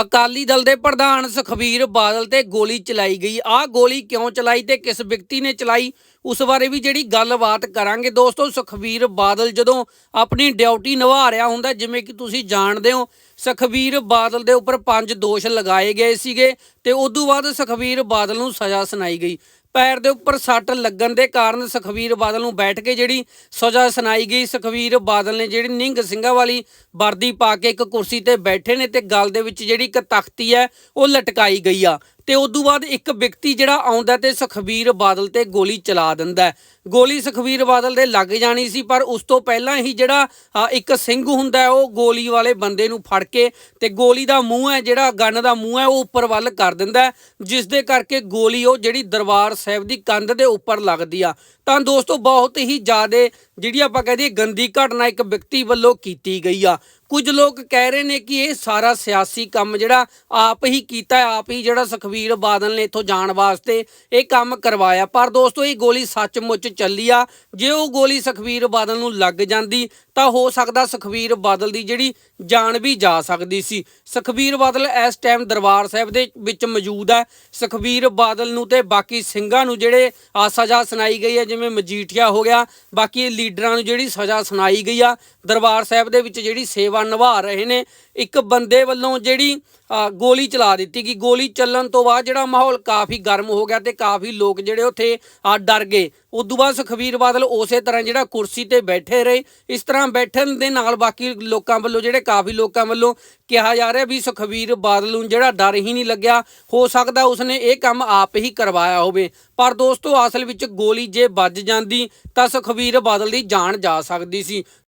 ਅਕਾਲੀ ਦਲ ਦੇ ਪ੍ਰਧਾਨ ਸੁਖਬੀਰ ਬਾਦਲ ਤੇ ਗੋਲੀ ਚਲਾਈ ਗਈ। ਆਹ ਗੋਲੀ ਕਿਉਂ ਚਲਾਈ ਤੇ ਕਿਸ ਵਿਅਕਤੀ ਨੇ ਚਲਾਈ? ਉਸ ਬਾਰੇ ਵੀ ਜਿਹੜੀ ਗੱਲਬਾਤ ਕਰਾਂਗੇ। ਦੋਸਤੋ, ਸੁਖਬੀਰ ਬਾਦਲ ਜਦੋਂ ਆਪਣੀ ਡਿਊਟੀ ਨਿਭਾ ਰਿਹਾ ਹੁੰਦਾ, ਜਿਵੇਂ ਕਿ ਤੁਸੀਂ ਜਾਣਦੇ ਹੋ, ਸੁਖਬੀਰ ਬਾਦਲ ਦੇ ਉੱਪਰ ਪੰਜ ਦੋਸ਼ ਲਗਾਏ ਗਏ ਸੀਗੇ ਤੇ ਤੋਂ ਬਾਅਦ ਸੁਖਬੀਰ ਬਾਦਲ ਨੂੰ ਸਜ਼ਾ ਸੁਣਾਈ ਗਈ। ਪੈਰ ਦੇ ਉੱਪਰ ਸੱਟ ਲੱਗਣ ਦੇ ਕਾਰਨ ਸੁਖਬੀਰ ਬਾਦਲ ਨੂੰ ਬੈਠ ਕੇ ਜਿਹੜੀ ਸਜ਼ਾ ਸੁਣਾਈ ਗਈ। ਸੁਖਬੀਰ ਬਾਦਲ ਨੇ ਜਿਹੜੀ ਨਿੰਗ ਸਿੰਘਾਂ ਵਾਲੀ ਵਰਦੀ ਪਾ ਕੇ ਇੱਕ ਕੁਰਸੀ ਤੇ ਬੈਠੇ ਨੇ ਤੇ ਗਲ ਦੇ ਵਿੱਚ ਜਿਹੜੀ ਇੱਕ ਤਖਤੀ ਹੈ, ਉਹ ਲਟਕਾਈ ਗਈ ਆ। ਤੇ ਤੋਂ ਬਾਅਦ ਇੱਕ ਵਿਅਕਤੀ ਜਿਹੜਾ ਆਉਂਦਾ ਤੇ ਸੁਖਬੀਰ ਬਾਦਲ ਤੇ ਗੋਲੀ ਚਲਾ ਦਿੰਦਾ ਗੋਲੀ ਸੁਖਬੀਰ ਬਾਦਲ ਦੇ ਲੱਗ ਜਾਣੀ ਸੀ, ਪਰ ਉਸ ਤੋਂ ਪਹਿਲਾਂ ਹੀ ਜਿਹੜਾ ਇੱਕ ਸਿੰਘ ਹੁੰਦਾ ਉਹ ਗੋਲੀ ਵਾਲੇ ਬੰਦੇ ਨੂੰ ਫੜ ਕੇ ਤੇ ਗੋਲੀ ਦਾ ਮੂੰਹ ਹੈ, ਜਿਹੜਾ ਗਨ ਦਾ ਮੂੰਹ ਹੈ, ਉਹ ਉੱਪਰ ਵੱਲ ਕਰ ਦਿੰਦਾ ਜਿਸ ਦੇ ਕਰਕੇ ਗੋਲੀ ਉਹ ਜਿਹੜੀ ਦਰਬਾਰ ਸਾਹਿਬ ਦੀ ਕੰਧ ਦੇ ਉੱਪਰ ਲੱਗਦੀ ਆ। ਤਾਂ ਦੋਸਤੋ, ਬਹੁਤ ਹੀ ਜ਼ਿਆਦਾ ਜਿਹੜੀ ਆਪਾਂ ਕਹਦੇ ਗੰਦੀ ਘਟਨਾ ਇੱਕ ਵਿਅਕਤੀ ਵੱਲੋਂ ਕੀਤੀ ਗਈ ਆ। ਕੁਝ ਲੋਕ ਕਹਿ ਰਹੇ ਨੇ ਕਿ ਇਹ ਸਾਰਾ ਸਿਆਸੀ ਕੰਮ ਜਿਹੜਾ ਆਪ ਹੀ ਕੀਤਾ, ਆਪ ਹੀ ਜਿਹੜਾ ਸੁਖਬੀਰ ਬਾਦਲ ਨੇ ਇੱਥੋਂ ਜਾਣ ਵਾਸਤੇ ਇਹ ਕੰਮ ਕਰਵਾਇਆ। ਪਰ ਦੋਸਤੋ, ਇਹ ਗੋਲੀ ਸੱਚਮੁੱਚ ਚੱਲੀ ਆ। ਜੇ ਉਹ ਗੋਲੀ ਸੁਖਬੀਰ ਬਾਦਲ ਨੂੰ ਲੱਗ ਜਾਂਦੀ, ਤਾਂ ਹੋ ਸਕਦਾ ਸੁਖਬੀਰ ਬਾਦਲ ਦੀ ਜਿਹੜੀ ਜਾਨ ਵੀ ਜਾ ਸਕਦੀ ਸੀ। ਸੁਖਬੀਰ ਬਾਦਲ ਇਸ ਟਾਈਮ ਦਰਬਾਰ ਸਾਹਿਬ ਦੇ ਵਿੱਚ ਮੌਜੂਦ ਹੈ ਸੁਖਬੀਰ ਬਾਦਲ ਨੂੰ ਤੇ ਬਾਕੀ ਸਿੰਘਾਂ ਨੂੰ ਜਿਹੜੇ ਆ ਸਜ਼ਾ ਸੁਣਾਈ ਗਈ ਹੈ ਜਿਵੇਂ ਮਜੀਠੀਆ ਹੋ ਗਿਆ, ਬਾਕੀ ਲੀਡਰਾਂ ਨੂੰ ਜਿਹੜੀ ਸਜ਼ਾ ਸੁਣਾਈ ਗਈ ਆ, ਦਰਬਾਰ ਸਾਹਿਬ ਦੇ ਵਿੱਚ ਜਿਹੜੀ ਸੇਵਾ ਨਿਭਾ ਰਹੇ ਨੇ। ਇੱਕ ਬੰਦੇ ਵੱਲੋਂ ਜਿਹੜੀ ਅ, ਗੋਲੀ ਚਲਾ ਦਿੱਤੀ ਗਈ। ਗੋਲੀ ਚੱਲਣ ਤੋਂ ਬਾਅਦ ਜਿਹੜਾ ਮਾਹੌਲ ਕਾਫੀ ਗਰਮ ਹੋ ਗਿਆ ਤੇ ਕਾਫੀ ਲੋਕ ਜਿਹੜੇ ਉੱਥੇ ਅ, ਡਰ ਗਏ। ਉਦੋਂ ਬਾਅਦ ਸੁਖਬੀਰ ਬਾਦਲ ਉਸੇ ਤਰ੍ਹਾਂ ਜਿਹੜਾ ਕੁਰਸੀ ਤੇ ਬੈਠੇ ਰਹੇ। ਇਸ ਤਰ੍ਹਾਂ ਬੈਠਣ ਦੇ ਨਾਲ ਬਾਕੀ ਲੋਕਾਂ ਵੱਲੋਂ ਜਿਹੜੇ ਕਾਫੀ ਲੋਕਾਂ ਵੱਲੋਂ ਕਿਹਾ ਜਾ ਰਿਹਾ ਵੀ ਸੁਖਬੀਰ ਬਾਦਲ ਨੂੰ ਜਿਹੜਾ ਡਰ ਹੀ ਨਹੀਂ ਲੱਗਿਆ। ਹੋ ਸਕਦਾ ਉਸਨੇ ਇਹ ਕੰਮ ਆਪ ਹੀ ਕਰਵਾਇਆ ਹੋਵੇ। ਪਰ ਦੋਸਤੋ ਅਸਲ ਵਿੱਚ ਗੋਲੀ ਜੇ ਵੱਜ ਜਾਂਦੀ ਤਾਂ ਸੁਖਬੀਰ ਬਾਦਲ ਦੀ ਜਾਨ ਜਾ ਸਕਦੀ ਸੀ।